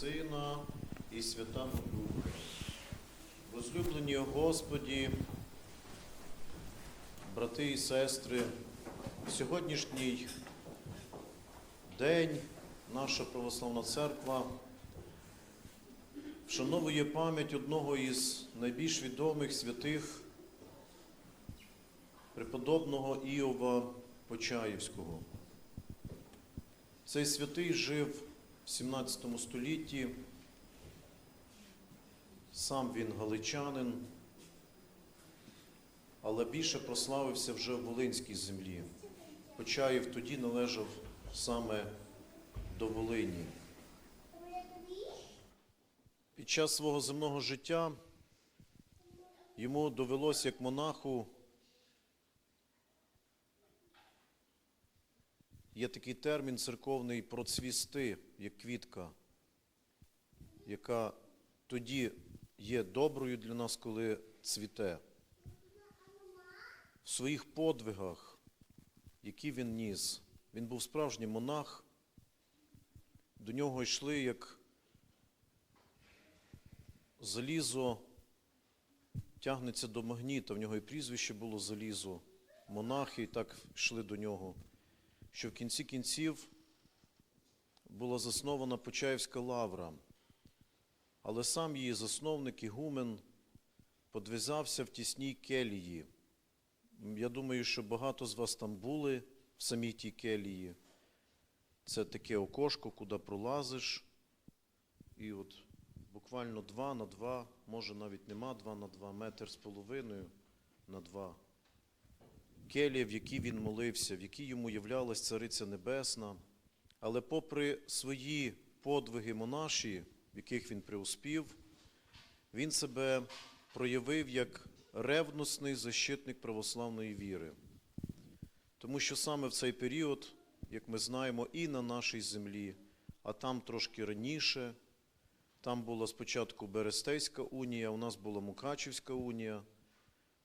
Сина і Святого Духа. Возлюблені Господі, брати і сестри, сьогоднішній день наша православна церква вшановує пам'ять одного із найбільш відомих святих преподобного Іова Почаївського. Цей святий жив в 17 столітті. Сам він галичанин, але більше прославився вже в Волинській землі. Почаїв тоді належав саме до Волині. Під час свого земного життя йому довелося як монаху Є такий термін церковний процвісти, як квітка, яка тоді є доброю для нас, коли цвіте. В своїх подвигах, які він ніс, він був справжній монах, до нього йшли як залізо тягнеться до магніта, в нього і прізвище було залізо, монахи і так йшли до нього що в кінці кінців була заснована Почаївська лавра, але сам її засновник Ігумен подвизався в тісній келії. Я думаю, що багато з вас там були в самій тій келії. Це таке окошко, куди пролазиш. І от буквально два на два, може навіть нема два на два, метр з половиною на два келія, в якій він молився, в якій йому являлась Цариця Небесна. Але попри свої подвиги монаші, в яких він преуспів, він себе проявив як ревностний защитник православної віри. Тому що саме в цей період, як ми знаємо, і на нашій землі, а там трошки раніше, там була спочатку Берестейська унія, у нас була Мукачівська унія.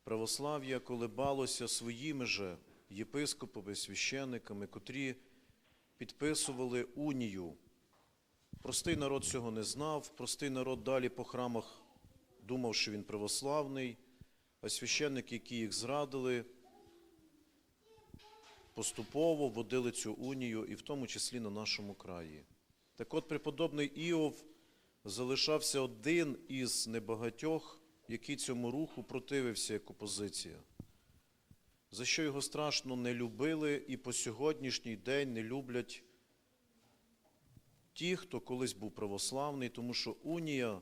Православ'я колебалося своїми же єпископами, священниками, котрі підписували унію. Простий народ цього не знав, простий народ далі по храмах думав, що він православний, а священники, які їх зрадили, поступово вводили цю унію, і в тому числі на нашому краї. Так от преподобний Іов залишався один із небагатьох який цьому руху противився як опозиція, за що його страшно не любили і по сьогоднішній день не люблять ті, хто колись був православний, тому що унія,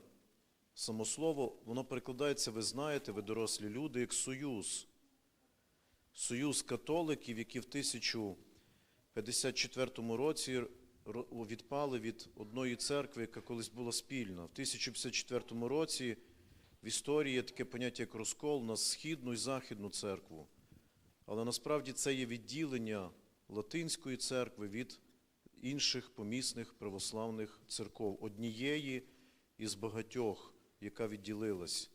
самослово, воно перекладається, ви знаєте, ви дорослі люди, як союз. Союз католиків, які в 1054 році відпали від одної церкви, яка колись була спільна. В 1054 році в історії є таке поняття, як розкол на східну і західну церкву. Але насправді це є відділення Латинської церкви від інших помісних православних церков, однієї із багатьох, яка відділилась.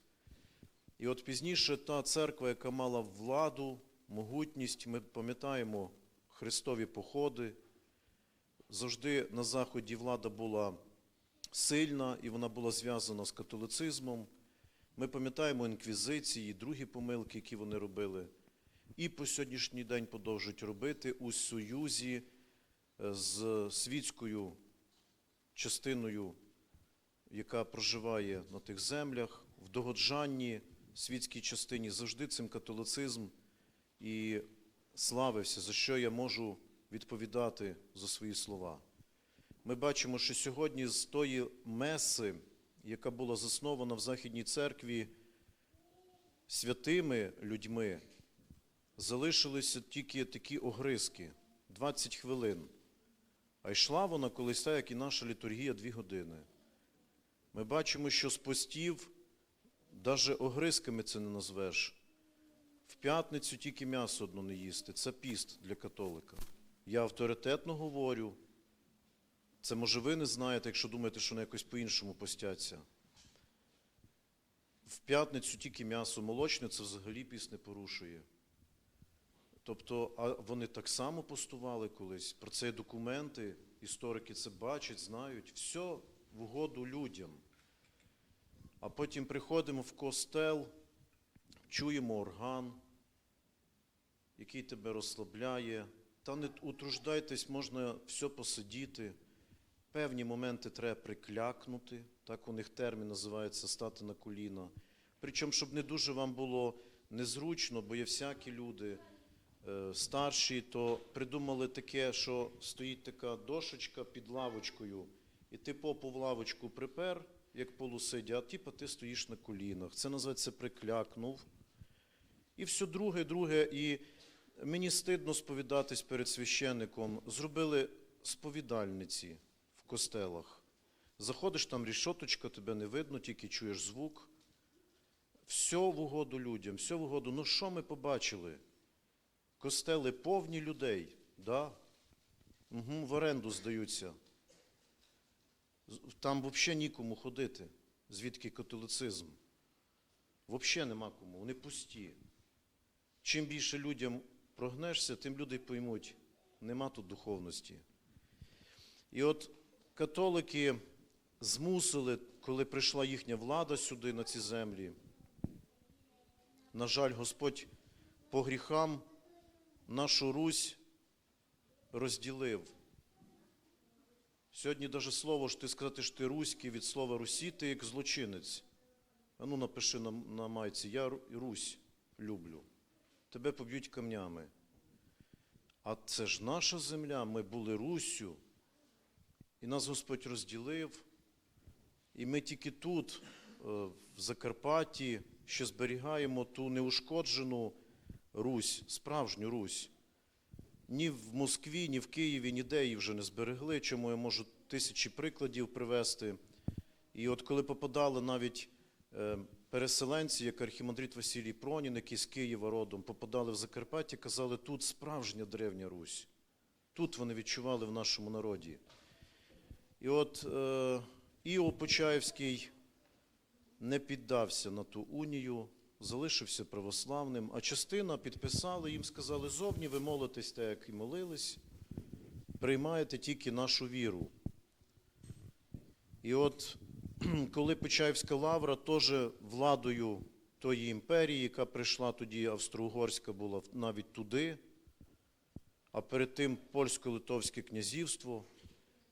І от пізніше та церква, яка мала владу, могутність, ми пам'ятаємо Христові походи. Завжди на Заході влада була сильна і вона була зв'язана з католицизмом. Ми пам'ятаємо інквізиції, другі помилки, які вони робили, і по сьогоднішній день продовжують робити у союзі е, з світською частиною, яка проживає на тих землях, в догоджанні світській частині завжди цим католицизм і славився, за що я можу відповідати за свої слова. Ми бачимо, що сьогодні з тої меси яка була заснована в Західній церкві святими людьми, залишилися тільки такі огризки 20 хвилин. А йшла вона колись так, як і наша літургія, дві години. Ми бачимо, що з постів, навіть огризками це не назвеш. В п'ятницю тільки м'ясо одно не їсти. Це піст для католика. Я авторитетно говорю. Це, може, ви не знаєте, якщо думаєте, що вони якось по-іншому постяться. В п'ятницю тільки м'ясо молочне, це взагалі піс не порушує. Тобто, а вони так само постували колись. Про це є документи, історики це бачать, знають. Все в угоду людям. А потім приходимо в костел, чуємо орган, який тебе розслабляє. Та не утруждайтесь, можна все посидіти. Певні моменти треба приклякнути, так у них термін називається стати на коліна. Причому, щоб не дуже вам було незручно, бо є всякі люди е, старші, то придумали таке, що стоїть така дошечка під лавочкою, і ти попу в лавочку припер, як полусидя, а типа ти стоїш на колінах. Це називається приклякнув. І все друге, друге, і мені стидно сповідатись перед священником. Зробили сповідальниці костелах. Заходиш, там рішоточка, тебе не видно, тільки чуєш звук. Все в угоду людям, все в угоду. Ну що ми побачили? Костели повні людей, да? Угу, в оренду здаються. Там взагалі нікому ходити, звідки католицизм. Взагалі нема кому, вони пусті. Чим більше людям прогнешся, тим люди поймуть, нема тут духовності. І от католики змусили, коли прийшла їхня влада сюди, на ці землі. На жаль, Господь по гріхам нашу Русь розділив. Сьогодні навіть слово що ти сказати, що ти руський від слова Русі, ти як злочинець. А ну напиши на, на майці, я Русь люблю. Тебе поб'ють камнями. А це ж наша земля, ми були Руссю. І нас Господь розділив. І ми тільки тут, е, в Закарпатті, ще зберігаємо ту неушкоджену Русь, справжню Русь. Ні в Москві, ні в Києві, ніде її вже не зберегли, чому я можу тисячі прикладів привести. І от коли попадали навіть е, переселенці, як архімандрит Василій Пронін, який з Києва родом, попадали в Закарпаття, казали, тут справжня древня Русь. Тут вони відчували в нашому народі. І от е, Іов Почаївський не піддався на ту унію, залишився православним, а частина підписали, їм сказали, зовні ви молитесь так, як і молились, приймаєте тільки нашу віру. І от коли Почаївська лавра теж владою тої імперії, яка прийшла тоді, Австро-Угорська була навіть туди, а перед тим польсько-литовське князівство,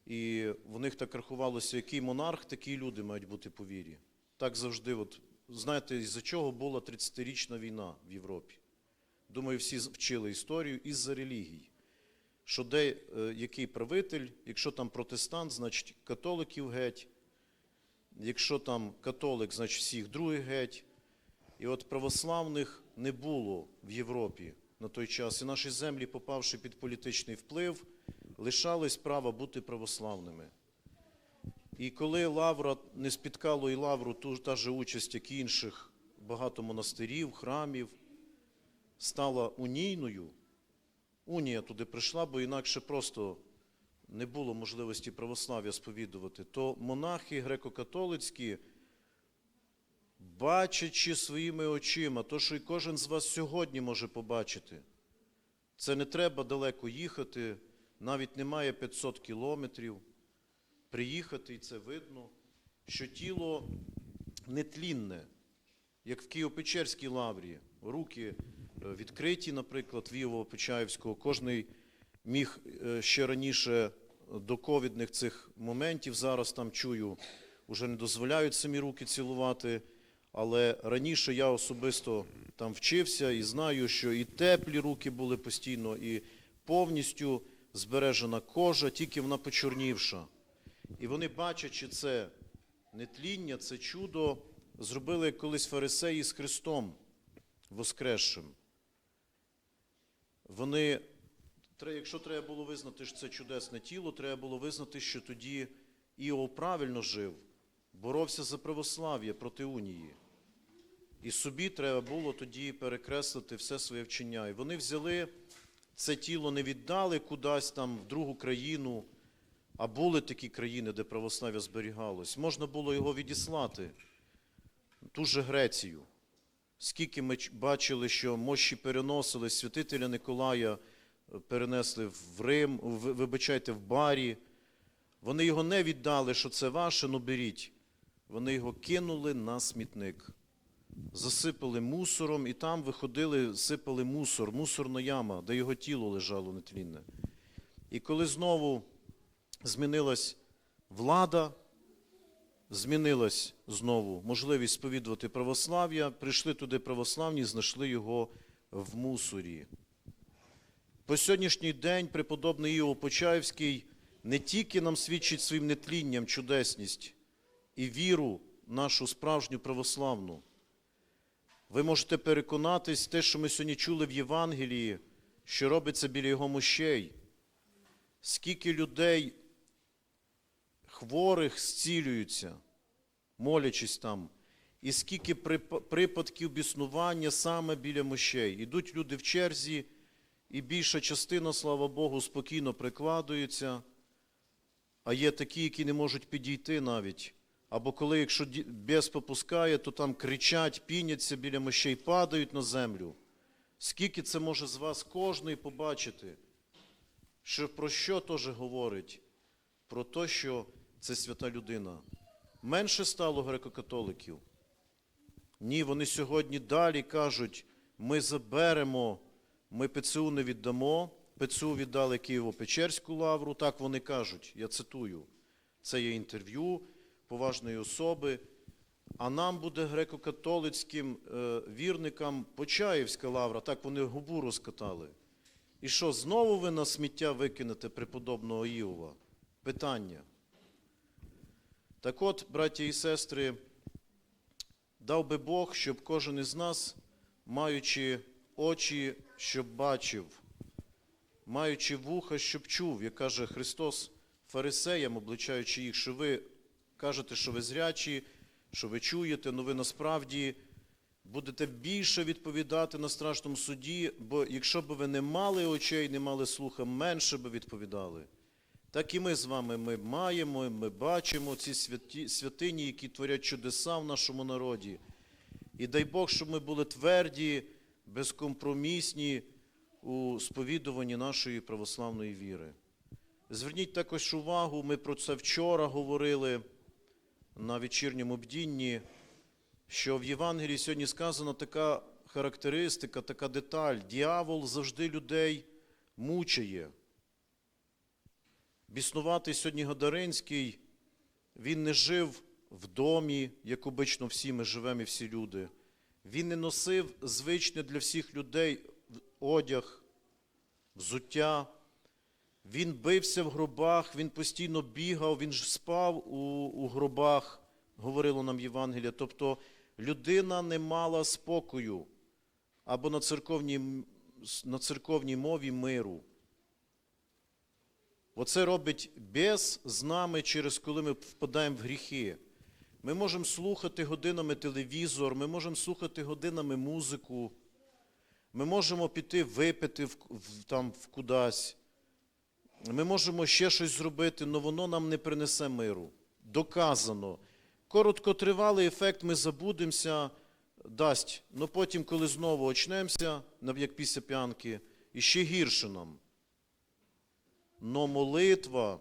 і в них так рахувалося, який монарх, такі люди мають бути по вірі. Так завжди, от, знаєте, із-за чого була 30-річна війна в Європі. Думаю, всі вчили історію із-за релігій. Що де е, який правитель, якщо там протестант, значить католиків геть, якщо там католик, значить всіх других геть. І от православних не було в Європі на той час. І наші землі, попавши під політичний вплив, лишались права бути православними. І коли Лавра не спіткало і Лавру ту та же участь, як і інших багато монастирів, храмів, стала унійною, унія туди прийшла, бо інакше просто не було можливості православ'я сповідувати, то монахи греко-католицькі, бачачи своїми очима, то, що і кожен з вас сьогодні може побачити, це не треба далеко їхати, навіть немає 500 кілометрів. Приїхати, і це видно, що тіло нетлінне, як в Києво-Печерській лаврі, руки е, відкриті, наприклад, в Іово-Печаївського, кожний міг е, ще раніше до ковідних цих моментів, зараз там чую, вже не дозволяють самі руки цілувати, але раніше я особисто там вчився і знаю, що і теплі руки були постійно, і повністю збережена кожа, тільки вона почорнівша. І вони, бачачи це нетління, це чудо, зробили як колись фарисеї з Христом Воскресшим. Вони, якщо треба було визнати, що це чудесне тіло, треба було визнати, що тоді Іов правильно жив, боровся за православ'я проти унії. І собі треба було тоді перекреслити все своє вчення. І вони взяли це тіло, не віддали кудись там в другу країну, а були такі країни, де православ'я зберігалось. Можна було його відіслати, ту же Грецію. Скільки ми бачили, що мощі переносили, святителя Николая е, перенесли в Рим, вибачайте, в Барі, Вони його не віддали, що це ваше, ну беріть. Вони його кинули на смітник. Засипали мусором, і там виходили, сипали мусор, мусорна яма, де його тіло лежало нетлінне. І коли знову змінилась влада, змінилась знову можливість сповідувати православ'я, прийшли туди православні, знайшли його в мусорі. По сьогоднішній день преподобний Іов Почаївський не тільки нам свідчить своїм нетлінням чудесність і віру нашу справжню православну. Ви можете переконатись, те, що ми сьогодні чули в Євангелії, що робиться біля його мощей. Скільки людей хворих зцілюються, молячись там, і скільки припадків біснування саме біля мощей. Ідуть люди в черзі, і більша частина, слава Богу, спокійно прикладується, а є такі, які не можуть підійти навіть. Або коли, якщо бес попускає, то там кричать, піняться біля мощей, падають на землю. Скільки це може з вас кожний побачити? Що про що теж говорить? Про те, що це свята людина. Менше стало греко-католиків. Ні, вони сьогодні далі кажуть, ми заберемо, ми ПЦУ не віддамо. ПЦУ віддали Києво-Печерську лавру, так вони кажуть, я цитую. Це є інтерв'ю поважної особи. А нам буде греко-католицьким е, вірникам Почаївська лавра, так вони губу розкатали. І що, знову ви на сміття викинете преподобного Іова? Питання. Так от, браті і сестри, дав би Бог, щоб кожен із нас, маючи очі, щоб бачив, маючи вуха, щоб чув, як каже Христос фарисеям, обличаючи їх, що ви кажете, що ви зрячі, що ви чуєте, але ви насправді будете більше відповідати на страшному суді, бо якщо б ви не мали очей, не мали слуха, менше би відповідали. Так і ми з вами ми маємо, ми бачимо ці святі, святині, які творять чудеса в нашому народі. І дай Бог, щоб ми були тверді, безкомпромісні у сповідуванні нашої православної віри. Зверніть також увагу, ми про це вчора говорили на вечірньому бдінні, що в Євангелії сьогодні сказана така характеристика, така деталь. Діавол завжди людей мучає. Біснуватий сьогодні Гадаринський, він не жив в домі, як обично всі ми живемо і всі люди. Він не носив звичне для всіх людей одяг, взуття. Він бився в гробах, він постійно бігав, він ж спав у, у гробах, говорило нам Євангелія. Тобто людина не мала спокою або на церковній, на церковній мові миру. Оце робить бес з нами, через коли ми впадаємо в гріхи. Ми можемо слухати годинами телевізор, ми можемо слухати годинами музику, ми можемо піти випити в, в, там в кудись. Ми можемо ще щось зробити, але воно нам не принесе миру. Доказано. Короткотривалий ефект ми забудемося, дасть. але потім, коли знову очнемося, як після п'янки, і ще гірше нам. Но молитва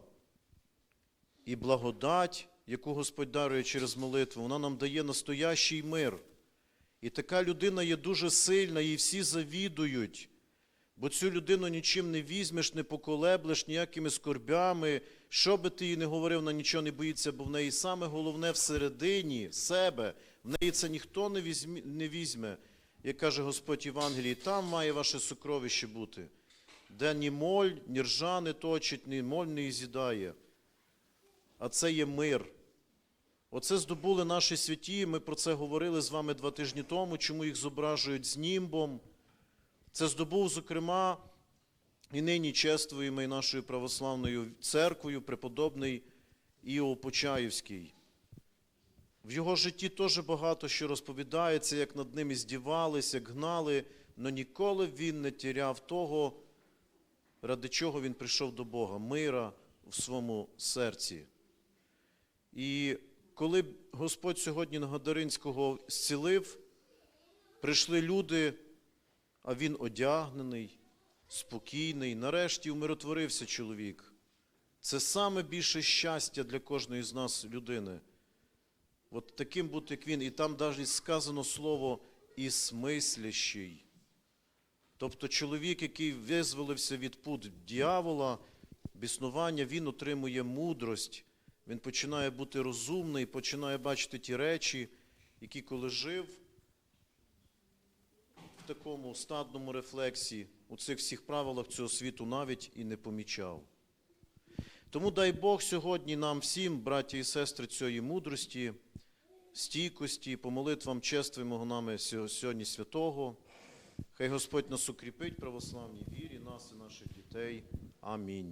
і благодать, яку Господь дарує через молитву, вона нам дає настоящий мир. І така людина є дуже сильна, їй всі завідують. Бо цю людину нічим не візьмеш, не поколеблеш ніякими скорбями. Що би ти їй не говорив, вона нічого не боїться, бо в неї саме головне всередині себе. В неї це ніхто не візьме, не візьме. Як каже Господь Євангелії, там має ваше сокровище бути, де ні моль, ні ржа не точить, ні моль не з'їдає. А це є мир. Оце здобули наші святі. Ми про це говорили з вами два тижні тому, чому їх зображують з німбом. Це здобув, зокрема, і нині чествуємо і нашою православною церквою преподобний Іов Почаївський. В його житті теж багато що розповідається, як над ним здівались, як гнали, але ніколи він не тіряв того, ради чого він прийшов до Бога, мира в своєму серці. І коли Господь сьогодні на Гадаринського зцілив, прийшли люди, а він одягнений, спокійний, нарешті умиротворився чоловік. Це саме більше щастя для кожної з нас людини. От таким бути, як він. І там навіть сказано слово і смислящий. Тобто чоловік, який визволився від пут дьявола, біснування, він отримує мудрость, він починає бути розумний, починає бачити ті речі, які коли жив такому стадному рефлексі, у цих всіх правилах цього світу навіть і не помічав. Тому дай Бог сьогодні нам всім, браті і сестри, цієї мудрості, стійкості, по молитвам чествуємо нами сьогодні святого. Хай Господь нас укріпить православній вірі, нас і наших дітей. Амінь.